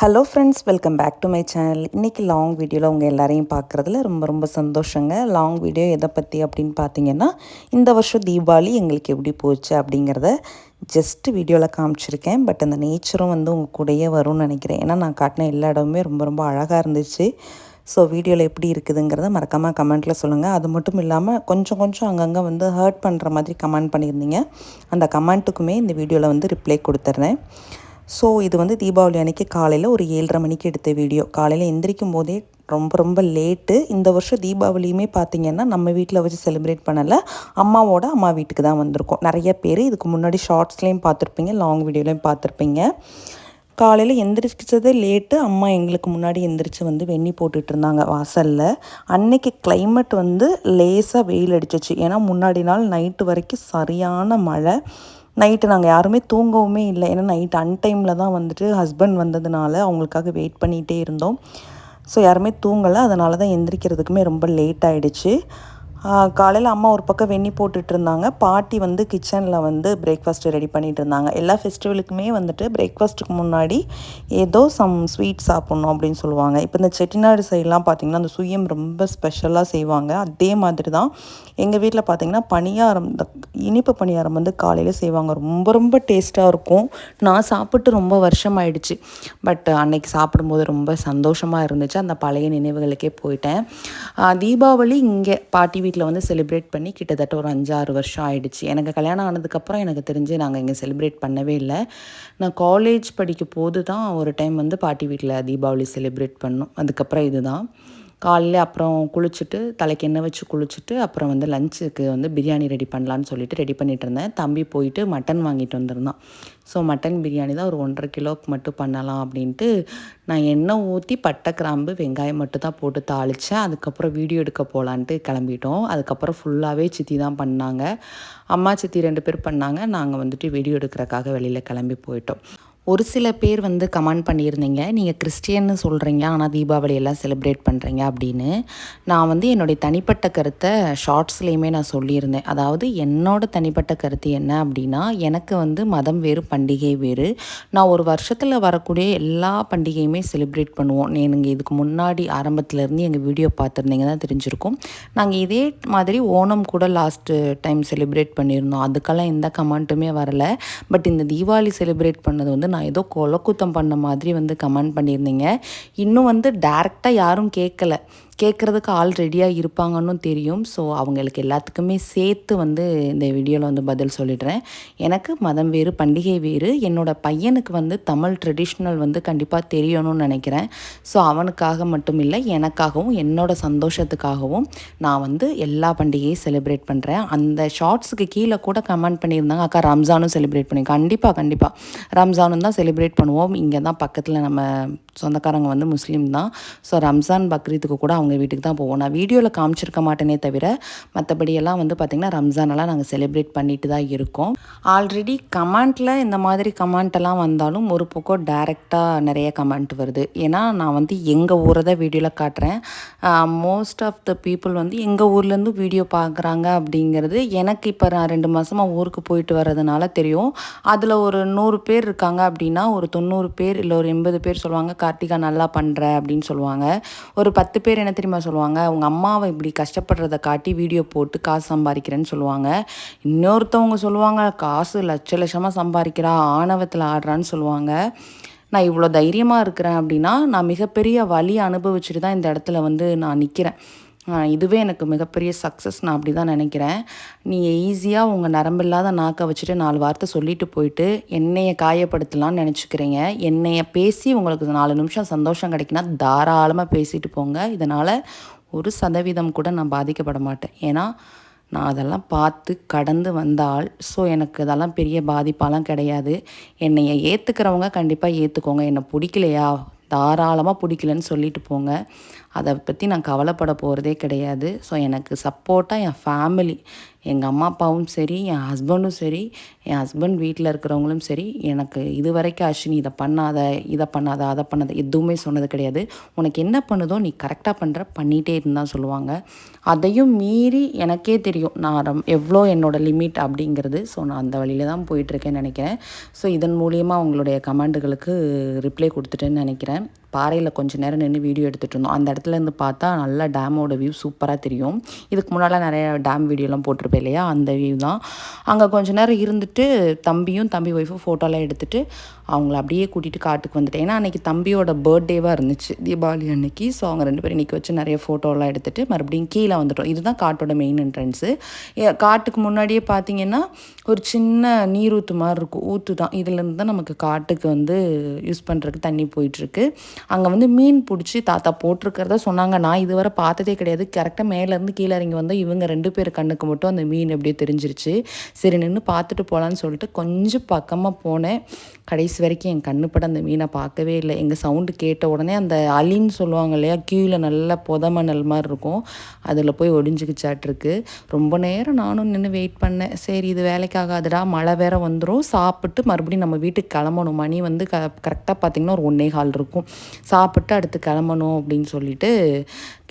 Hello friends welcome back to my channel இன்றைக்கி long வீடியோவில் உங்கள் எல்லாரையும் பார்க்குறதுல ரொம்ப ரொம்ப சந்தோஷங்க. லாங் வீடியோ எதை பற்றி அப்படின்னு பார்த்தீங்கன்னா இந்த வருஷம் தீபாவளி எங்களுக்கு எப்படி போச்சு அப்படிங்கிறத ஜஸ்ட் வீடியோவில் காமிச்சிருக்கேன். பட் அந்த நேச்சரும் வந்து உங்கள் கூடயே வரும்னு நினைக்கிறேன். ஏன்னா நான் காட்டின எல்லா இடமுமே ரொம்ப ரொம்ப அழகாக இருந்துச்சு. ஸோ வீடியோவில் எப்படி இருக்குதுங்கிறத மறக்காமல் கமெண்ட்டில் சொல்லுங்கள் அது மட்டும் இல்லாமல் கொஞ்சம் கொஞ்சம் அங்கங்கே வந்து ஹர்ட் பண்ணுற மாதிரி கமெண்ட் பண்ணியிருந்தீங்க. அந்த கமெண்ட்டுக்குமே இந்த வீடியோவில் வந்து ரிப்ளை கொடுத்துட்றேன் ஸோ இது வந்து தீபாவளி அன்றைக்கி காலையில் ஒரு ஏழரை மணிக்கு எடுத்த வீடியோ. காலையில் எந்திரிக்கும் போதே ரொம்ப ரொம்ப லேட்டு இந்த வருஷம் தீபாவளியுமே பார்த்திங்கன்னா நம்ம வீட்டில் வச்சு செலிப்ரேட் பண்ணலை. அம்மாவோட அம்மா வீட்டுக்கு தான் வந்திருக்கோம். நிறைய பேர் இதுக்கு முன்னாடி ஷார்ட்ஸ்லேயும் பார்த்துருப்பீங்க லாங் வீடியோலையும் பார்த்துருப்பீங்க காலையில் எந்திரிச்சதே லேட்டு அம்மா எங்களுக்கு முன்னாடி எந்திரிச்சு வந்து வெண்ணி போட்டுட்டு இருந்தாங்க வாசலில். அன்னைக்கு கிளைமேட் வந்து லேசாக வெயில் அடிச்சிச்சு. ஏன்னா முன்னாடி நாள் நைட்டு வரைக்கும் சரியான மழை. நைட்டு நாங்கள் யாருமே தூங்கவுமே இல்லை. ஏன்னா நைட் அன்டைமில் தான் வந்துட்டு ஹஸ்பண்ட் வந்ததுனால அவங்களுக்காக வெயிட் பண்ணிகிட்டே இருந்தோம். ஸோ யாருமே தூங்கலை. அதனால தான் எந்திரிக்கிறதுக்குமே ரொம்ப லேட் ஆகிடுச்சு காலையில் அம்மா ஒரு பக்கம் வெண்ணி போட்டுட்டு இருந்தாங்க. பாட்டி வந்து கிச்சனில் வந்து பிரேக்ஃபாஸ்ட்டு ரெடி பண்ணிகிட்டு இருந்தாங்க. எல்லா ஃபெஸ்டிவலுக்குமே வந்துட்டு பிரேக்ஃபாஸ்ட்டுக்கு முன்னாடி ஏதோ சம் ஸ்வீட் சாப்பிட்ணும் அப்படின்னு சொல்லுவாங்க. இப்போ இந்த செட்டிநாடு சைட்லாம் பார்த்திங்கன்னா அந்த சுயம் ரொம்ப ஸ்பெஷலாக செய்வாங்க. அதே மாதிரி தான் எங்கள் வீட்டில் பார்த்திங்கன்னா பணியாரம் இனிப்பு பணியாரம் வந்து காலையில் செய்வாங்க. ரொம்ப ரொம்ப டேஸ்ட்டாக இருக்கும். நான் சாப்பிட்டு ரொம்ப வருஷம் ஆயிடுச்சு. பட் அன்னைக்கு சாப்பிடும்போது ரொம்ப சந்தோஷமாக இருந்துச்சு. அந்த பழைய நினைவுகளுக்கே போயிட்டேன். தீபாவளி இங்கே பாட்டி வீட்டில் வீட்டில் வந்து செலிப்ரேட் பண்ணி கிட்டத்தட்ட ஒரு அஞ்சாறு வருஷம் ஆயிடுச்சு. எனக்கு கல்யாணம் ஆனதுக்கப்புறம் எனக்கு தெரிஞ்சு நாங்கள் இங்கே செலிப்ரேட் பண்ணவே இல்லை. நான் காலேஜ் படிக்கும் போது தான் ஒரு டைம் வந்து பாட்டி வீட்டில் தீபாவளி செலிப்ரேட் பண்ணோம். அதுக்கப்புறம் இதுதான். காலையில் அப்புறம் குளிச்சுட்டு தலைக்கு எண்ணெய் வச்சு குளிச்சுட்டு அப்புறம் வந்து லஞ்சுக்கு வந்து பிரியாணி ரெடி பண்ணலான்னு சொல்லிட்டு ரெடி பண்ணிகிட்டு இருந்தேன். தம்பி போயிட்டு மட்டன் வாங்கிட்டு வந்திருந்தான். ஸோ மட்டன் பிரியாணி தான் ஒரு ஒன்றரை கிலோவுக்கு மட்டும் பண்ணலாம் அப்படின்ட்டு நான் எண்ணெய் ஊற்றி பட்டை கிராம்பு வெங்காயம் மட்டும் தான் போட்டு தாளித்தேன் அதுக்கப்புறம் வீடியோ எடுக்க போகலான்ட்டு கிளம்பிட்டோம். அதுக்கப்புறம் ஃபுல்லாகவே சித்தி தான் பண்ணாங்க. அம்மா சித்தி ரெண்டு பேர் பண்ணாங்க. நாங்கள் வந்துட்டு வீடியோ எடுக்கிறக்காக வெளியில் கிளம்பி போயிட்டோம். ஒரு சில பேர் வந்து கமெண்ட் பண்ணியிருந்தீங்க. நீங்கள் கிறிஸ்டியன்னு சொல்கிறீங்க ஆனால் தீபாவளியெல்லாம் செலிப்ரேட் பண்ணுறீங்க அப்படின்னு. நான் வந்து என்னுடைய தனிப்பட்ட கருத்தை ஷார்ட்ஸ்லேயுமே நான் சொல்லியிருந்தேன். அதாவது என்னோட தனிப்பட்ட கருத்து என்ன அப்படின்னா எனக்கு வந்து மதம் வேறு பண்டிகை வேறு. நான் ஒரு வருஷத்தில் வரக்கூடிய எல்லா பண்டிகையுமே செலிப்ரேட் பண்ணுவோம். நீங்கள் இதுக்கு முன்னாடி ஆரம்பத்துலேருந்து எங்கள் வீடியோ பார்த்துருந்தீங்க தான் தெரிஞ்சிருக்கும். நாங்கள் இதே மாதிரி ஓணம் கூட லாஸ்ட்டு டைம் செலிப்ரேட் பண்ணியிருந்தோம். அதுக்கெல்லாம் எந்த கமெண்ட்டுமே வரலை. பட் இந்த தீபாவளி செலிப்ரேட் பண்ணது வந்து நான் ஏதோ கொலக்குத்தம் பண்ண மாதிரி வந்து கமெண்ட் பண்ணியிருந்தீங்க. இன்னும் வந்து டேரெக்டாக யாரும் கேட்கல கேட்குறதுக்கு ஆள் ரெடியாக இருப்பாங்கன்னு தெரியும். ஸோ அவங்களுக்கு எல்லாத்துக்குமே சேர்த்து வந்து இந்த வீடியோவில் வந்து பதில் சொல்லிடுறேன். எனக்கு மதம் வேறு பண்டிகை வேறு. என்னோடய பையனுக்கு வந்து தமிழ் ட்ரெடிஷ்னல் வந்து கண்டிப்பாக தெரியணும்னு நினைக்கிறேன். ஸோ அவனுக்காக மட்டும் இல்லை எனக்காகவும் என்னோடய சந்தோஷத்துக்காகவும் நான் வந்து எல்லா பண்டிகையும் செலிப்ரேட் பண்ணுறேன் அந்த ஷார்ட்ஸுக்கு கீழே கூட கமெண்ட் பண்ணியிருந்தாங்க. அக்கா ரம்ஜானும் செலிப்ரேட் பண்ணி கண்டிப்பாக கண்டிப்பாக ரம்ஜானும் தான் செலிப்ரேட் பண்ணுவோம். இங்கே தான் பக்கத்தில் நம்ம சொந்தக்காரங்க வந்து முஸ்லீம் தான். ஸோ ரம்ஜான் பக்ரீத்துக்கு கூட அவங்க வீட்டுக்கு தான் போவோம். நான் வீடியோவில் காமிச்சிருக்க மாட்டேனே தவிர மற்றபடியெல்லாம் வந்து பார்த்திங்கன்னா ரம்ஜானெல்லாம் நாங்கள் செலிப்ரேட் பண்ணிட்டு தான் இருக்கோம். ஆல்ரெடி கமெண்ட்டில் இந்த மாதிரி கமெண்ட்டெல்லாம் வந்தாலும் ஒரு பக்கம் டேரெக்டாக நிறைய கமெண்ட் வருது. ஏன்னா நான் வந்து எங்கள் ஊரை தான் வீடியோவில் காட்டுறேன். மோஸ்ட் ஆஃப் த பீப்புள் வந்து எங்கள் ஊர்லேருந்து வீடியோ பார்க்குறாங்க அப்படிங்கிறது எனக்கு இப்போ நான் ரெண்டு மாதமாக ஊருக்கு போயிட்டு வர்றதுனால தெரியும். அதில் ஒரு நூறு பேர் இருக்காங்க அப்படின்னா ஒரு தொண்ணூறு பேர் இல்லை ஒரு எண்பது பேர் சொல்லுவாங்க கார்த்திகா நல்லா பண்ணுற அப்படின்னு சொல்லுவாங்க. ஒரு பத்து பேர் என்ன தெரியுமா சொல்லுவாங்க? உங்கள் அம்மாவை இப்படி கஷ்டப்படுறத காட்டி வீடியோ போட்டு காசு சம்பாதிக்கிறேன்னு சொல்லுவாங்க. இன்னொருத்தவங்க சொல்லுவாங்க காசு லட்ச லட்சமாக சம்பாதிக்கிறா ஆணவத்தில் ஆடுறான்னு சொல்லுவாங்க. நான் இவ்வளோ தைரியமாக இருக்கிறேன் அப்படின்னா நான் மிகப்பெரிய வழி அனுபவிச்சுட்டு தான் இந்த இடத்துல வந்து நான் நிற்கிறேன் இதுவே எனக்கு மிகப்பெரிய சக்ஸஸ் நான் அப்படி தான் நினைக்கிறேன் நீங்கள் ஈஸியாக உங்கள் நரம்பில்லாத நாக்கை வச்சுட்டு நாலு வார்த்தை சொல்லிட்டு போயிட்டு என்னையை காயப்படுத்தலாம்னு நினச்சிக்கிறீங்க. என்னையை பேசி உங்களுக்கு நாலு நிமிஷம் சந்தோஷம் கிடைக்குன்னா தாராளமாக பேசிட்டு போங்க. இதனால் ஒரு சதவீதம் கூட நான் பாதிக்கப்பட மாட்டேன். ஏன்னா நான் அதெல்லாம் பார்த்து கடந்து வந்தால் ஸோ எனக்கு அதெல்லாம் பெரிய பாதிப்பாலாம் கிடையாது. என்னையை ஏற்றுக்கிறவங்க கண்டிப்பாக ஏற்றுக்கோங்க என்னை பிடிக்கலையா? தாராளமாக பிடிக்கலன்னு சொல்லிட்டு போங்க. அதை பற்றி நான் கவலைப்பட போகிறதே கிடையாது. ஸோ எனக்கு சப்போர்ட்டாக என் ஃபேமிலி எங்கள் அம்மா அப்பாவும் சரி என் ஹஸ்பண்டும் சரி என் ஹஸ்பண்ட் வீட்டில் இருக்கிறவங்களும் சரி எனக்கு இது வரைக்கும் அஸ்வினி இதை பண்ணாத இதை பண்ணாத அதை பண்ணாத எதுவுமே சொன்னது கிடையாது. உனக்கு என்ன பண்ணுதோ நீ கரெக்டாக பண்ணுற பண்ணிகிட்டே இருந்தால் சொல்லுவாங்க. அதையும் மீறி எனக்கே தெரியும் நான் ரம் எவ்வளோ என்னோட லிமிட் அப்படிங்கிறது. ஸோ நான் அந்த வழியில் தான் போயிட்டுருக்கேன்னு நினைக்கிறேன். ஸோ இதன் மூலியமாக உங்களுடைய கமெண்டுகளுக்கு ரிப்ளை கொடுத்துட்டேன்னு நினைக்கிறேன். பாறையில் கொஞ்சம் நேரம் நின்று வீடியோ எடுத்துகிட்டு இருந்தோம். அந்த இடத்துல இருந்து பார்த்தா நல்லா டேமோட வியூ சூப்பராக தெரியும். இதுக்கு முன்னால் நிறைய டேம் வீடியோலாம் போட்டிருப்பேன் இல்லையா? அந்த வியூ தான். அங்கே கொஞ்சம் நேரம் இருந்துட்டு தம்பியும் தம்பி ஒய்ஃபும் ஃபோட்டோலாம் எடுத்துகிட்டு அவங்கள அப்படியே கூட்டிகிட்டு காட்டுக்கு வந்துட்டேன். ஏன்னா அன்றைக்கி தம்பியோட பர்த்டேவாக இருந்துச்சு தீபாவளி அன்னைக்கு. ஸோ அவங்க ரெண்டு பேரும் இன்றைக்கி வச்சு நிறைய ஃபோட்டோலாம் எடுத்துகிட்டு மறுபடியும் கீழே வந்துட்டோம். இதுதான் காட்டோட மெயின் என்ட்ரன்ஸு காட்டுக்கு முன்னாடியே பார்த்தீங்கன்னா ஒரு சின்ன நீர் ஊற்று மாதிரி இருக்கும். ஊற்று தான் இதுலேருந்து தான் நமக்கு காட்டுக்கு வந்து யூஸ் பண்ணுறதுக்கு தண்ணி போயிட்டுருக்கு அங்கே வந்து மீன் பிடிச்சி தாத்தா போட்டிருக்கிறத சொன்னாங்க. நான் இதுவரை பார்த்ததே கிடையாது. கரெக்டாக மேலேருந்து கீழே இறங்கி வந்தால் இவங்க ரெண்டு பேர் கண்ணுக்கு மட்டும் அந்த மீன் எப்படியே தெரிஞ்சிருச்சு. சரி நின்று பார்த்துட்டு போகலான்னு சொல்லிட்டு கொஞ்சம் பக்கமாக போனேன். கடைசி வரைக்கும் என் கண்ணுப்பட அந்த மீனை பார்க்கவே இல்லை. எங்கள் சவுண்டு கேட்ட உடனே அந்த அலின்னு சொல்லுவாங்க இல்லையா கீழே நல்ல புதமணல் மாதிரி இருக்கும். அதில் போய் ஒடிஞ்சுக்கிச்சாட்டிருக்கு. ரொம்ப நேரம் நானும் நின்று வெயிட் பண்ணேன். சரி இது வேலைக்காகாதுடா மழை வேற வந்துடும் சாப்பிட்டு மறுபடியும் நம்ம வீட்டுக்கு கிளம்பணும். மணி வந்து க கரெக்டாக பார்த்திங்கன்னா ஒரு ஒன்றே கால் இருக்கும். சாப்பிட்டு அடுத்து கிளம்பணும் அப்படின்னு சொல்லிட்டு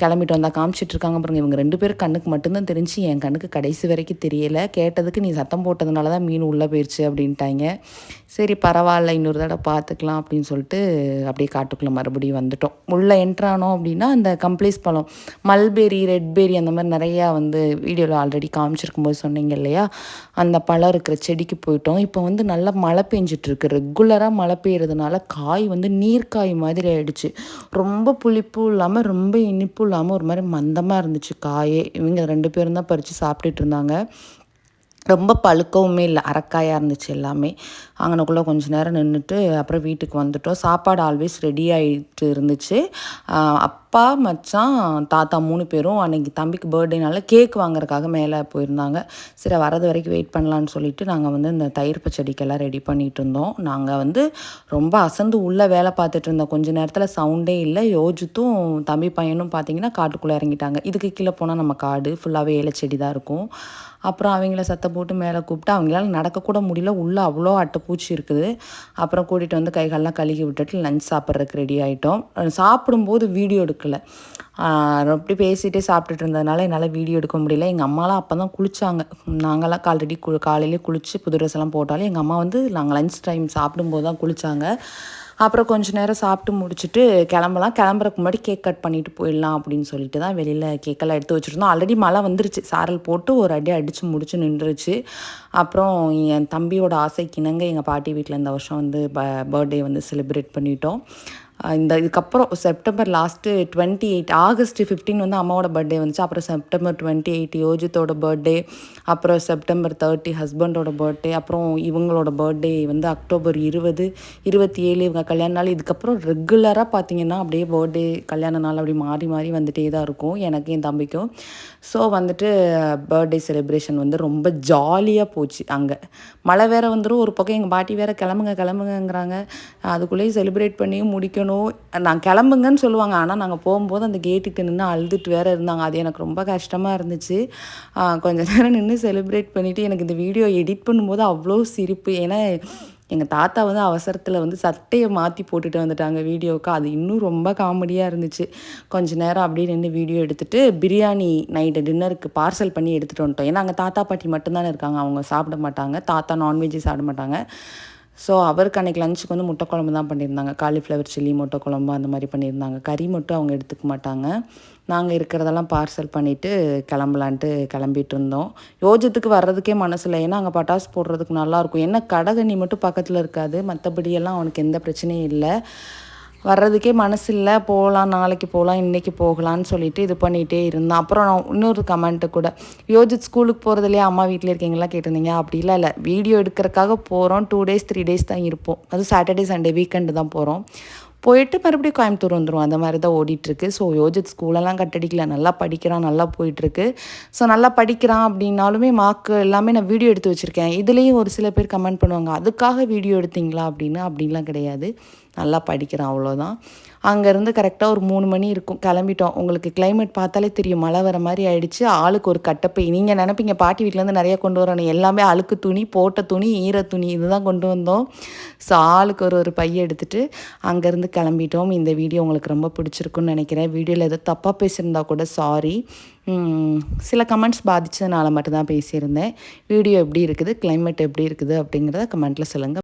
கிளம்பிட்டு வந்தால் காமிச்சிட்டு இருக்காங்க பாருங்க. இவங்க ரெண்டு பேரும் கண்ணுக்கு மட்டும்தான் தெரிஞ்சு என் கண்ணுக்கு கடைசி வரைக்கும் தெரியலை. கேட்டதுக்கு நீ சத்தம் போட்டதுனால தான் மீன் உள்ளே போயிடுச்சு அப்படின்ட்டாங்க. சரி பரவாயில்ல இன்னொரு தடவை பார்த்துக்கலாம் அப்படின்னு சொல்லிட்டு அப்படியே காட்டுக்குள்ளே மறுபடியும் வந்துட்டோம். உள்ளே என்ட்ரானோம் அப்படின்னா அந்த கம்ப்ளீஸ் பழம் மல்பெரி ரெட்பெரி அந்த மாதிரி நிறையா வந்து வீடியோவில் ஆல்ரெடி காமிச்சிருக்கும் போது சொன்னீங்க இல்லையா? அந்த பழம் இருக்கிற செடிக்கு போயிட்டோம். இப்போ வந்து நல்லா மழை பெஞ்சிட்ருக்கு ரெகுலராக மழை பெய்யறதுனால காய் வந்து நீர்க்காய் மாதிரி ஆயிடுச்சு. ரொம்ப புளிப்பும் இல்லாமல் ரொம்ப இனிப்பும் இல்லாமல் ஒரு மாதிரி மந்தமாக இருந்துச்சு. காயே இவங்க ரெண்டு பேரும் தான் பறித்து சாப்பிட்டுட்டு இருந்தாங்க. ரொம்ப பழுக்கவுமே இல்லை அரைக்காயாக இருந்துச்சு எல்லாமே. அங்கனக்குள்ளே கொஞ்சம் நேரம் நின்றுட்டு அப்புறம் வீட்டுக்கு வந்துட்டோம். சாப்பாடு ஆல்வேஸ் ரெடி ஆகிட்டு இருந்துச்சு. அப்பா மச்சான் தாத்தா மூணு பேரும் அன்றைக்கி தம்பிக்கு பர்த்டேனால கேக் வாங்குறதுக்காக மேலே போயிருந்தாங்க. சரி வரது வரைக்கும் வெயிட் பண்ணலான்னு சொல்லிட்டு நாங்கள் வந்து இந்த தயிர் பச்சடிக்கெல்லாம் ரெடி பண்ணிகிட்டு இருந்தோம். நாங்கள் வந்து ரொம்ப அசந்து உள்ளே வேலை பார்த்துட்டு இருந்தோம். கொஞ்ச நேரத்தில் சவுண்டே இல்லை. யோஜித்தும் தம்பி பையனும் பார்த்தீங்கன்னா காட்டுக்குள்ளே இறங்கிட்டாங்க. இதுக்கு கீழே போனால் நம்ம காடு ஃபுல்லாகவே ஏலை செடி தான் இருக்கும். அப்புறம் அவங்கள சத்தம் போட்டு மேலே கூப்பிட்டு அவங்களால நடக்கக்கூட முடியல. உள்ளே அவ்வளோ அட்டைப்பூச்சி இருக்குது. அப்புறம் கூட்டிகிட்டு வந்து கைகாலெலாம் கழுகி விட்டுட்டு லஞ்ச் சாப்பிட்றதுக்கு ரெடி ஆகிட்டோம் சாப்பிடும்போது வீடியோ எடுக்க எடுக்கலை அப்படி பேசிகிட்டே சாப்பிட்டுட்டு இருந்ததுனால என்னால் வீடியோ எடுக்க முடியல. எங்கள் அம்மாலாம் அப்போ தான் குளித்தாங்க நாங்களாம் ஆல்ரெடி கு காலையிலே குளித்து புது ட்ரெஸ் எல்லாம் போட்டாலும் எங்கள் அம்மா வந்து நாங்கள் லஞ்ச் டைம் சாப்பிடும்போது தான் குளித்தாங்க அப்புறம் கொஞ்ச நேரம் சாப்பிட்டு முடிச்சுட்டு கிளம்பலாம். கிளம்புறக்கு முன்னாடி கேக் கட் பண்ணிட்டு போயிடலாம் அப்படின்னு சொல்லிட்டு தான் வெளியில் கேக்கெல்லாம் எடுத்து வச்சுருந்தோம். ஆல்ரெடி மழை வந்துருச்சு. சாரல் போட்டு ஒரு அடி அடித்து முடிச்சு நின்றுச்சு. அப்புறம் என் தம்பியோட ஆசைக்கு இணங்க எங்கள் பாட்டி வீட்டில் இந்த வருஷம் வந்து ப பர்த்டே வந்து செலிப்ரேட் பண்ணிட்டோம். இந்த இதுக்கப்புறம் September last twenty eight August fifteen வந்து அம்மாவோட பர்த்டே வந்துச்சு. அப்புறம் செப்டம்பர் டுவெண்ட்டி எயிட் யோஜித்தோட பர்த்டே அப்புறம் செப்டம்பர் தேர்ட்டி ஹஸ்பண்டோட பர்த்டே அப்புறம் இவங்களோட பர்த்டே வந்து அக்டோபர் இருபது இருபத்தி ஏழு இவங்க கல்யாண நாள். இதுக்கப்புறம் ரெகுலராக பார்த்தீங்கன்னா அப்படியே பர்த்டே கல்யாண நாள் அப்படி மாறி மாறி வந்துகிட்டே தான் இருக்கும். எனக்கு என் தம்பிக்கும். ஸோ வந்துட்டு பர்த்டே செலிப்ரேஷன் வந்து ரொம்ப ஜாலியாக போச்சு அங்கே. மழை வேறு வந்துடும் ஒரு பக்கம் எங்கள் பாட்டி வேறு கிளம்புங்க கிளம்புங்கங்கிறாங்க. அதுக்குள்ளேயே செலிப்ரேட் பண்ணி முடிக்கணும். நான் கிளம்புங்கன்னு சொல்லுவாங்க. ஆனால் நாங்கள் போகும்போது அந்த கேட்டுக்கு நின்று அழுதுட்டு வேறு இருந்தாங்க. அது எனக்கு ரொம்ப கஷ்டமாக இருந்துச்சு. கொஞ்ச நேரம் நின்று செலிப்ரேட் பண்ணிவிட்டு எனக்கு இந்த வீடியோ எடிட் பண்ணும்போது அவ்வளோ சிரிப்பு. ஏன்னா எங்கள் தாத்தா வந்து அவசரத்தில் வந்து சட்டையை மாற்றி போட்டுட்டு வந்துட்டாங்க வீடியோவுக்கு. அது இன்னும் ரொம்ப காமெடியாக இருந்துச்சு. கொஞ்ச நேரம் அப்படியே நின்று வீடியோ எடுத்துகிட்டு பிரியாணி நைட்டு டின்னருக்கு பார்சல் பண்ணி எடுத்துகிட்டு வந்துட்டோம். ஏன்னா அங்கே தாத்தா பாட்டி மட்டும்தானே இருக்காங்க. அவங்க சாப்பிட மாட்டாங்க. தாத்தா நான்வெஜ்ஜு சாப்பிட மாட்டாங்க. ஸோ அவருக்கு அன்றைக்கி லஞ்சுக்கு வந்து முட்டை குழம்பு தான் பண்ணியிருந்தாங்க. காலிஃப்ளவர் சில்லி முட்டை குழம்பு அந்த மாதிரி பண்ணியிருந்தாங்க. கறி மட்டும் அவங்க எடுத்துக்க மாட்டாங்க. நாங்கள் இருக்கிறதெல்லாம் பார்சல் பண்ணிவிட்டு கிளம்பலான்ட்டு கிளம்பிட்டு இருந்தோம். யோஜத்துக்கு வர்றதுக்கே மனசில்லை ஏன்னா அங்கே பட்டாசு போடுறதுக்கு நல்லாயிருக்கும் ஏன்னா கடகண்ணி மட்டும் பக்கத்தில் இருக்காது. மற்றபடியெல்லாம் அவனுக்கு எந்த பிரச்சனையும் இல்லை. வர்றதுக்கே மனசு இல்லை போகலாம் நாளைக்கு போகலாம் இன்றைக்கி போகலான்னு சொல்லிட்டு இது பண்ணிகிட்டே இருந்தேன். அப்புறம் நான் இன்னொரு கமெண்ட்டு கூட யோஜித் ஸ்கூலுக்கு போகிறதுலையே அம்மா வீட்டில் இருக்கீங்களா? கேட்டிருந்தீங்க. அப்படிலாம் இல்லை. வீடியோ எடுக்கிறதுக்காக போகிறோம் டூ டேஸ் த்ரீ டேஸ் தான் இருப்போம். அது சாட்டர்டே சண்டே வீக்கெண்டு தான் போகிறோம் போயிட்டு மறுபடியும் கோயம்புத்தூர் வந்துடும் அந்த மாதிரி தான் ஓடிட்டுருக்கு. ஸோ யோஜித் ஸ்கூலெல்லாம் கட்டடிக்கல. நல்லா படிக்கிறான். நல்லா போயிட்டுருக்கு. ஸோ நல்லா படிக்கிறான் அப்படின்னாலுமே மார்க் எல்லாமே நான் வீடியோ எடுத்து வச்சுருக்கேன். இதுலேயும் ஒரு சில பேர் கமெண்ட் பண்ணுவாங்க. அதுக்காக வீடியோ எடுத்தீங்களா? அப்படின்னு. அப்படின்லாம் கிடையாது. நல்லா படிக்கிறான் அவ்வளோதான் அங்கேருந்து கரெக்டாக ஒரு மூணு மணி இருக்கும். கிளம்பிட்டோம். உங்களுக்கு கிளைமேட் பார்த்தாலே தெரியும். மழை வர மாதிரி ஆயிடுச்சு. ஆளுக்கு ஒரு கட்டப்பை. நீங்கள் நினைப்பீங்க பாட்டி வீட்டிலேருந்து நிறைய கொண்டு வரணும் எல்லாமே அழுக்கு துணி போட்ட துணி ஈர துணி இதுதான் கொண்டு வந்தோம். ஸோ ஆளுக்கு ஒரு ஒரு பைய எடுத்துகிட்டு அங்கேருந்து கிளம்பிட்டோம். இந்த வீடியோ உங்களுக்கு ரொம்ப பிடிச்சிருக்குன்னு நினைக்கிறேன். வீடியோவில் எதோ தப்பாக பேசியிருந்தா கூட சாரி சில கமெண்ட்ஸ் பாதித்ததுனால மட்டும்தான் பேசியிருந்தேன். வீடியோ எப்படி இருக்குது? கிளைமேட் எப்படி இருக்குது? அப்படிங்கிறத கமெண்ட்டில் சொல்லுங்கள்